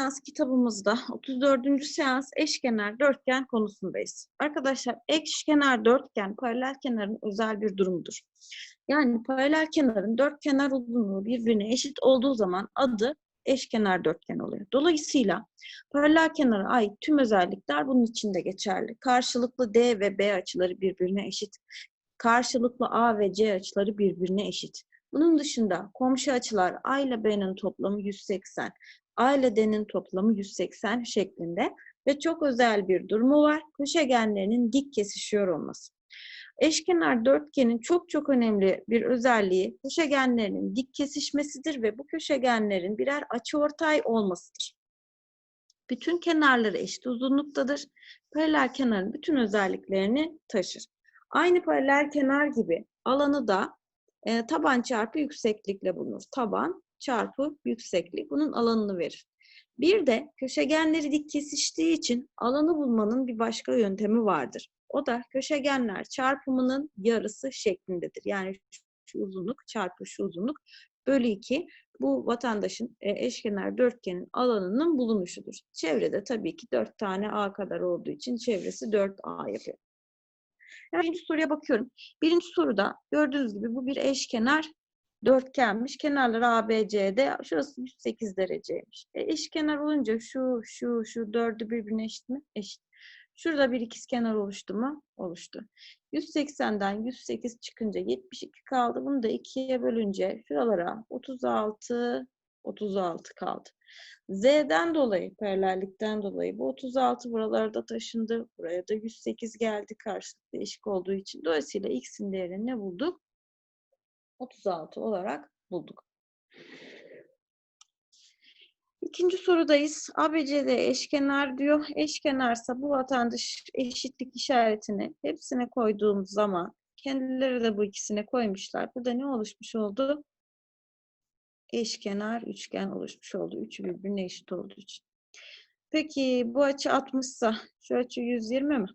seans kitabımızda 34. seans eşkenar dörtgen konusundayız. Arkadaşlar eşkenar dörtgen paralel kenarın özel bir durumudur. Yani paralel kenarın dört kenar uzunluğu birbirine eşit olduğu zaman adı eşkenar dörtgen oluyor. Dolayısıyla paralel kenara ait tüm özellikler bunun içinde geçerli. Karşılıklı D ve B açıları birbirine eşit. Karşılıklı A ve C açıları birbirine eşit. Bunun dışında komşu açılar A ile B'nin toplamı 180, A ile D'nin toplamı 180 şeklinde ve çok özel bir durumu var. Köşegenlerinin dik kesişiyor olması. Eşkenar dörtgenin çok çok önemli bir özelliği köşegenlerinin dik kesişmesidir ve bu köşegenlerin birer açıortay olmasıdır. Bütün kenarları eşit uzunluktadır. Paralel kenarın bütün özelliklerini taşır. Aynı paralel kenar gibi alanı da e, taban çarpı yükseklikle bulunur. Taban çarpı yükseklik bunun alanını verir. Bir de köşegenleri dik kesiştiği için alanı bulmanın bir başka yöntemi vardır. O da köşegenler çarpımının yarısı şeklindedir. Yani şu uzunluk çarpı şu uzunluk bölü 2 bu vatandaşın e, eşkenar dörtgenin alanının bulunuşudur. Çevrede tabii ki 4 tane A kadar olduğu için çevresi 4A yapıyor. Birinci soruya bakıyorum. Birinci soruda gördüğünüz gibi bu bir eşkenar dörtgenmiş. Kenarları ABC'de. Şurası 108 dereceymiş. E, eşkenar olunca şu, şu, şu dördü birbirine eşit mi? Eşit. Şurada bir ikizkenar oluştu mu? Oluştu. 180'den 108 çıkınca 72 kaldı. Bunu da 2'ye bölünce şuralara 36, 36 kaldı. Z'den dolayı, paralellikten dolayı bu 36 buralarda taşındı. Buraya da 108 geldi karşılıklı eşik olduğu için. Dolayısıyla x'in değerini ne bulduk? 36 olarak bulduk. İkinci sorudayız. ABCD eşkenar diyor. Eşkenarsa bu vatandaş eşitlik işaretini hepsine koyduğumuz zaman kendileri de bu ikisine koymuşlar. Burada ne oluşmuş oldu? Eşkenar üçgen oluşmuş oldu. Üçü birbirine eşit olduğu için. Peki bu açı 60 ise şu açı 120 mi?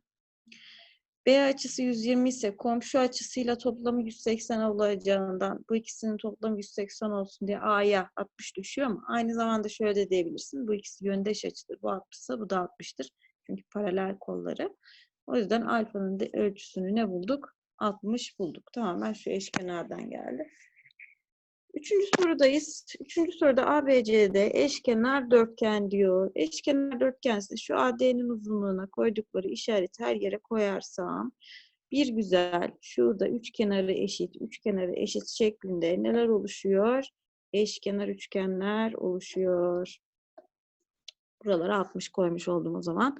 B açısı 120 ise komşu açısıyla toplamı 180 olacağından bu ikisinin toplamı 180 olsun diye A'ya 60 düşüyor ama aynı zamanda şöyle de diyebilirsin. Bu ikisi yöndeş açıdır. Bu 60 ise bu da 60'tır. Çünkü paralel kolları. O yüzden alfanın de ölçüsünü ne bulduk? 60 bulduk. Tamamen şu eşkenardan geldi. Üçüncü sorudayız. Üçüncü soruda ABCD eşkenar dörtgen diyor. Eşkenar dörtgense şu AD'nin uzunluğuna koydukları işareti her yere koyarsam bir güzel şurada üç kenarı eşit, üç kenarı eşit şeklinde neler oluşuyor? Eşkenar üçgenler oluşuyor. Buralara 60 koymuş oldum o zaman.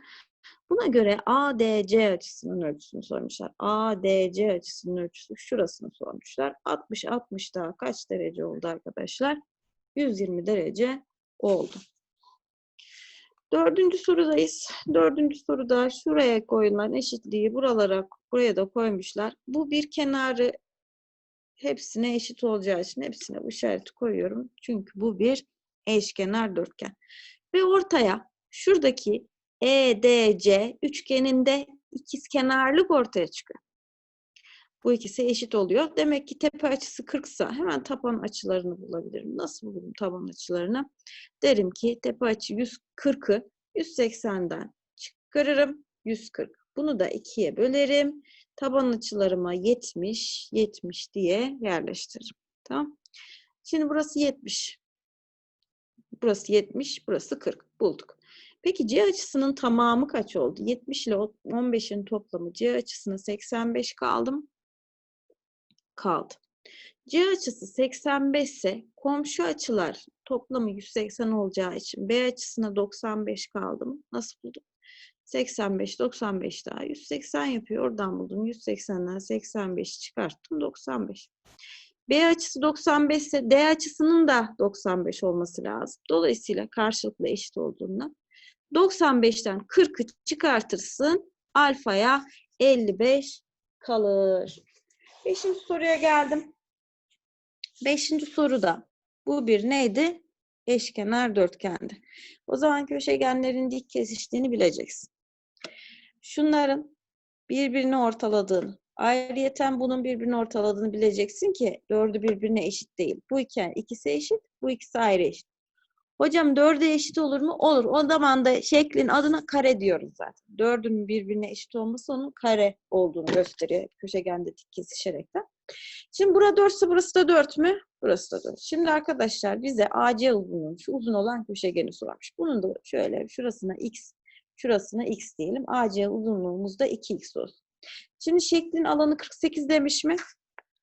Buna göre ADC açısının ölçüsünü sormuşlar. ADC açısının ölçüsü şurasını sormuşlar. 60 60 daha kaç derece oldu arkadaşlar? 120 derece oldu. Dördüncü sorudayız. Dördüncü soruda şuraya koyulan eşitliği buralara buraya da koymuşlar. Bu bir kenarı hepsine eşit olacağı için hepsine bu işareti koyuyorum. Çünkü bu bir eşkenar dörtgen. Ve ortaya şuradaki EDC üçgeninde ikizkenarlık ortaya çıkıyor. Bu ikisi eşit oluyor. Demek ki tepe açısı 40 ise hemen taban açılarını bulabilirim. Nasıl bulurum taban açılarını? Derim ki tepe açı 140'ı 180'den çıkarırım. 140. Bunu da 2'ye bölerim. Taban açılarıma 70, 70 diye yerleştiririm. Tamam. Şimdi burası 70. Burası 70, burası 40. Bulduk. Peki C açısının tamamı kaç oldu? 70 ile 15'in toplamı C açısına 85 kaldım. Kaldı. C açısı 85 ise komşu açılar toplamı 180 olacağı için B açısına 95 kaldım. Nasıl buldum? 85, 95 daha 180 yapıyor. Oradan buldum. 180'den 85 çıkarttım. 95. B açısı 95 ise D açısının da 95 olması lazım. Dolayısıyla karşılıklı eşit olduğundan 95'ten 40'ı çıkartırsın. Alfaya 55 kalır. Beşinci soruya geldim. Beşinci soruda bu bir neydi? Eşkenar dörtgendi. O zaman köşegenlerin dik kesiştiğini bileceksin. Şunların birbirini ortaladığını, ayrıyeten bunun birbirini ortaladığını bileceksin ki dördü birbirine eşit değil. Bu iki, ikisi eşit, bu ikisi ayrı eşit. Hocam dörde eşit olur mu? Olur. O zaman da şeklin adına kare diyoruz zaten. Dördün birbirine eşit olması onun kare olduğunu gösteriyor. Köşegende dik kesişerekten. Şimdi burada 4 ise burası da 4 mü? Burası da 4. Şimdi arkadaşlar bize AC uzunluğu, şu uzun olan köşegeni sormuş. Bunun da şöyle şurasına x, şurasına x diyelim. AC uzunluğumuz da 2x olsun. Şimdi şeklin alanı 48 demiş mi?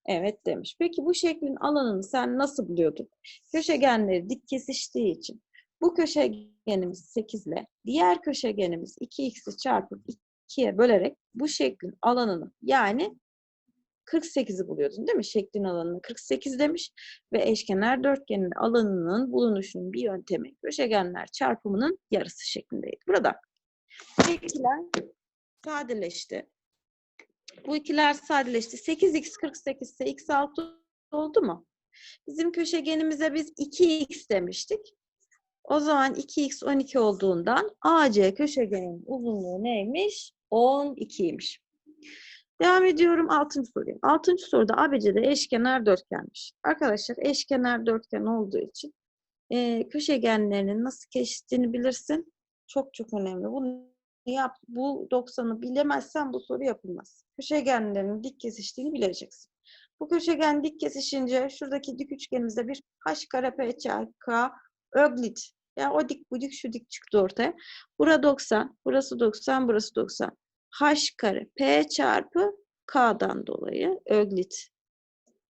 Evet demiş. Peki bu şeklin alanını sen nasıl buluyordun? Köşegenleri dik kesiştiği için bu köşegenimiz 8 ile diğer köşegenimiz 2x'i çarpıp 2'ye bölerek bu şeklin alanını yani 48'i buluyordun değil mi? Şeklin alanını 48 demiş ve eşkenar dörtgenin alanının bulunuşunun bir yöntemi köşegenler çarpımının yarısı şeklindeydi. Burada ikiler sadeleşti. Bu ikiler sadeleşti. 8x 48 ise x 6 oldu mu? Bizim köşegenimize biz 2x demiştik. O zaman 2x 12 olduğundan AC köşegenin uzunluğu neymiş? 12'ymiş. Devam ediyorum 6. soruya. 6. soruda ABC'de eşkenar dörtgenmiş. Arkadaşlar eşkenar dörtgen olduğu için e, köşegenlerinin nasıl kesiştiğini bilirsin. Çok çok önemli. Bunu yap, bu 90'ı bilemezsen bu soru yapılmaz. Köşegenlerin dik kesiştiğini bileceksin. Bu köşegen dik kesişince şuradaki dik üçgenimizde bir h kare p çarpı k öglit. Yani o dik bu dik şu dik çıktı ortaya. Bura 90, burası 90, burası 90 h kare p çarpı k'dan dolayı öglit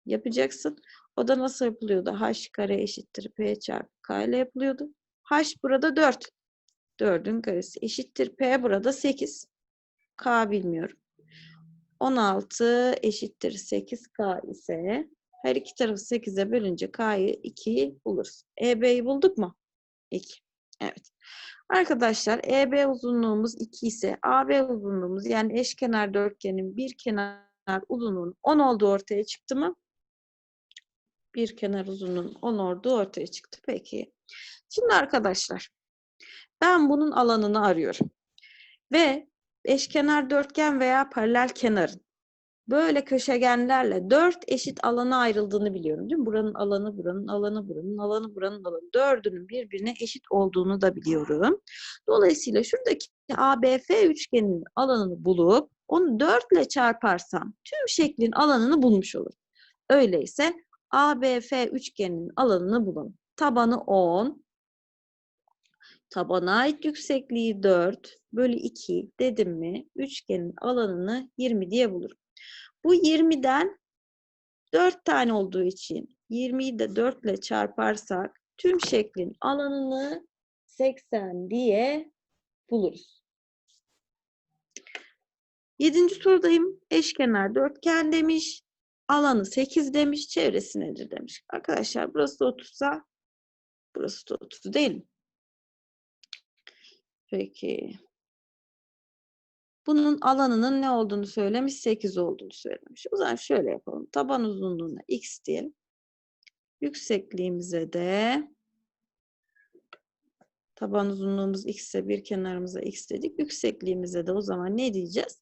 yapacaksın. O da nasıl yapılıyordu? h kare eşittir p çarpı k ile yapılıyordu. h burada 4. 4'ün karesi eşittir p burada 8. k bilmiyorum. 16 eşittir 8k ise her iki tarafı 8'e bölünce k'yı 2'yi buluruz. EB'yi bulduk mu? 2. Evet. Arkadaşlar EB uzunluğumuz 2 ise AB uzunluğumuz yani eşkenar dörtgenin bir kenar uzunluğunun 10 olduğu ortaya çıktı mı? Bir kenar uzunluğunun 10 olduğu ortaya çıktı. Peki. Şimdi arkadaşlar ben bunun alanını arıyorum. Ve eşkenar dörtgen veya paralel kenarın böyle köşegenlerle dört eşit alana ayrıldığını biliyorum değil mi? Buranın alanı, buranın alanı, buranın alanı, buranın alanı. Dördünün birbirine eşit olduğunu da biliyorum. Dolayısıyla şuradaki ABF üçgeninin alanını bulup onu dörtle çarparsam tüm şeklin alanını bulmuş olurum. Öyleyse ABF üçgeninin alanını bulalım. Tabanı 10, tabana ait yüksekliği 4 bölü 2 dedim mi üçgenin alanını 20 diye bulurum. Bu 20'den 4 tane olduğu için 20'yi de 4 ile çarparsak tüm şeklin alanını 80 diye buluruz. Yedinci sorudayım. Eşkenar dörtgen demiş. Alanı 8 demiş. Çevresi nedir demiş. Arkadaşlar burası da 30 sa burası da 30 değil mi? Peki. Bunun alanının ne olduğunu söylemiş? 8 olduğunu söylemiş. O zaman şöyle yapalım. Taban uzunluğuna x diyelim. Yüksekliğimize de taban uzunluğumuz x ise bir kenarımıza x dedik. Yüksekliğimize de o zaman ne diyeceğiz?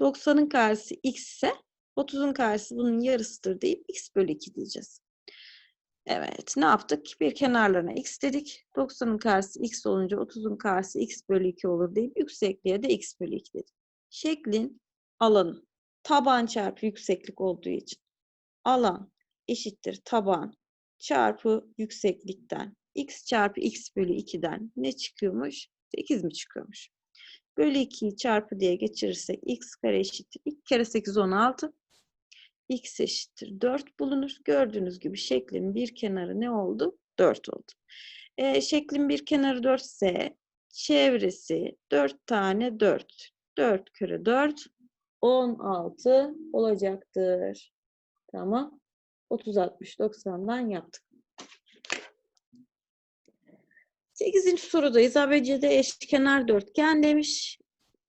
90'ın karşısı x ise 30'un karşısı bunun yarısıdır deyip x bölü 2 diyeceğiz. Evet, ne yaptık? Bir kenarlarına x dedik. 90'ın karşısı x olunca 30'un karşısı x bölü 2 olur deyip yüksekliğe de x bölü 2 dedik. Şeklin alanı taban çarpı yükseklik olduğu için alan eşittir taban çarpı yükseklikten x çarpı x bölü 2'den ne çıkıyormuş? 8 mi çıkıyormuş? Bölü 2'yi çarpı diye geçirirsek x kare eşittir. 2 kere 8 16 x eşittir 4 bulunur. Gördüğünüz gibi şeklin bir kenarı ne oldu? 4 oldu. E, şeklin bir kenarı 4 ise çevresi 4 tane 4. 4 kere 4 16 olacaktır. Tamam. 30 60 90'dan yaptık. 8. sorudayız. ABC'de eşkenar dörtgen demiş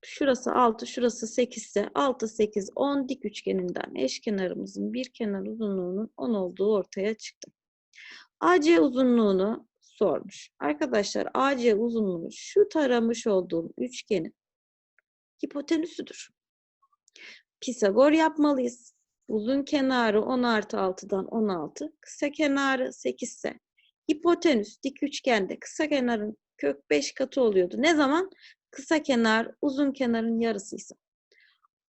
şurası 6, şurası 8 ise 6, 8, 10 dik üçgeninden eşkenarımızın bir kenar uzunluğunun 10 olduğu ortaya çıktı. AC uzunluğunu sormuş. Arkadaşlar AC uzunluğu şu taramış olduğum üçgenin hipotenüsüdür. Pisagor yapmalıyız. Uzun kenarı 10 artı 6'dan 16, kısa kenarı 8 ise Hipotenüs dik üçgende kısa kenarın kök 5 katı oluyordu. Ne zaman? Kısa kenar uzun kenarın yarısıysa.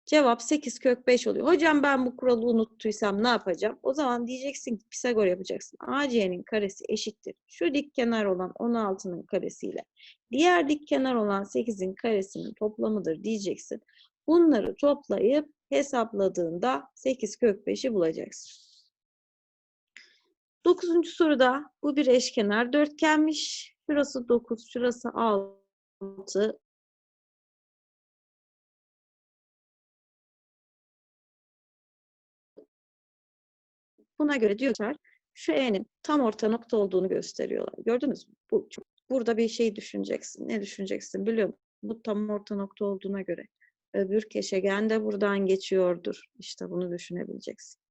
Cevap 8 kök 5 oluyor. Hocam ben bu kuralı unuttuysam ne yapacağım? O zaman diyeceksin ki Pisagor yapacaksın. AC'nin karesi eşittir. Şu dik kenar olan 16'nın karesiyle diğer dik kenar olan 8'in karesinin toplamıdır diyeceksin. Bunları toplayıp hesapladığında 8 kök 5'i bulacaksın. Dokuzuncu soruda bu bir eşkenar dörtgenmiş. Şurası 9, şurası 6. Buna göre diyorlar şu E'nin tam orta nokta olduğunu gösteriyorlar. Gördünüz mü? Bu, burada bir şey düşüneceksin. Ne düşüneceksin biliyor musun? Bu tam orta nokta olduğuna göre. Öbür keşegen de buradan geçiyordur. İşte bunu düşünebileceksin.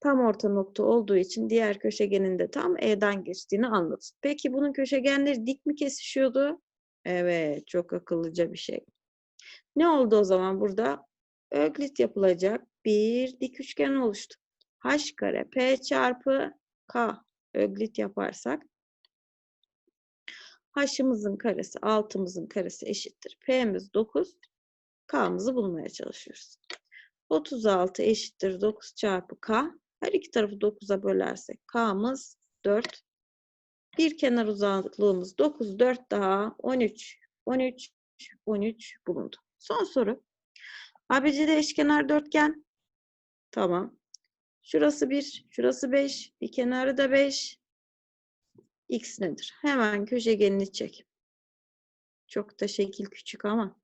Tam orta nokta olduğu için diğer köşegenin de tam E'den geçtiğini anladın. Peki bunun köşegenleri dik mi kesişiyordu? Evet, çok akıllıca bir şey. Ne oldu o zaman burada? Öklit yapılacak bir dik üçgen oluştu. H kare P çarpı K öklit yaparsak H'ımızın karesi 6'mızın karesi eşittir. P'miz 9. K'mızı bulmaya çalışıyoruz. 36 eşittir 9 çarpı K. Her iki tarafı 9'a bölersek K'mız 4. Bir kenar uzaklığımız 9, 4 daha 13. 13, 13 bulundu. Son soru. ABCD eşkenar dörtgen. Tamam. Şurası 1, şurası 5, bir kenarı da 5. X nedir? Hemen köşegenini çek. Çok da şekil küçük ama.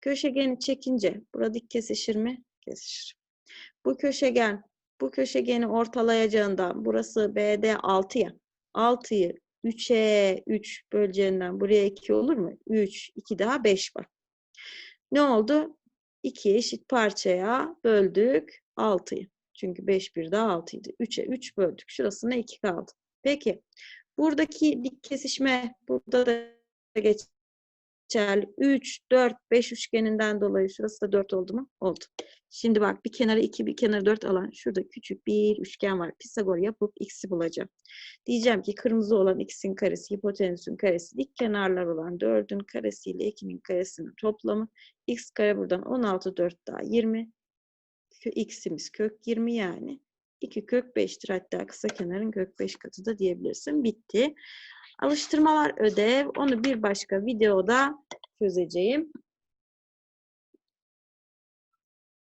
Köşegeni çekince burada dik kesişir mi? Kesişir. Bu köşegen bu köşegeni ortalayacağından burası BD 6 ya. 6'yı 3'e 3 böleceğinden buraya 2 olur mu? 3, 2 daha 5 var. Ne oldu? 2 eşit parçaya böldük 6'yı. Çünkü 5 bir daha 6 idi. 3'e 3 böldük. Şurasına 2 kaldı. Peki buradaki dik kesişme burada da geçerli. 3, 4, 5 üçgeninden dolayı şurası da 4 oldu mu? Oldu. Şimdi bak bir kenara 2 bir kenara 4 alan şurada küçük bir üçgen var. Pisagor yapıp x'i bulacağım. Diyeceğim ki kırmızı olan x'in karesi hipotenüsün karesi dik kenarlar olan 4'ün karesiyle 2'nin karesinin toplamı x kare buradan 16 4 daha 20 Kö- x'imiz kök 20 yani 2 kök 5'tir. Hatta kısa kenarın kök 5 katı da diyebilirsin. Bitti. Alıştırmalar ödev. Onu bir başka videoda çözeceğim.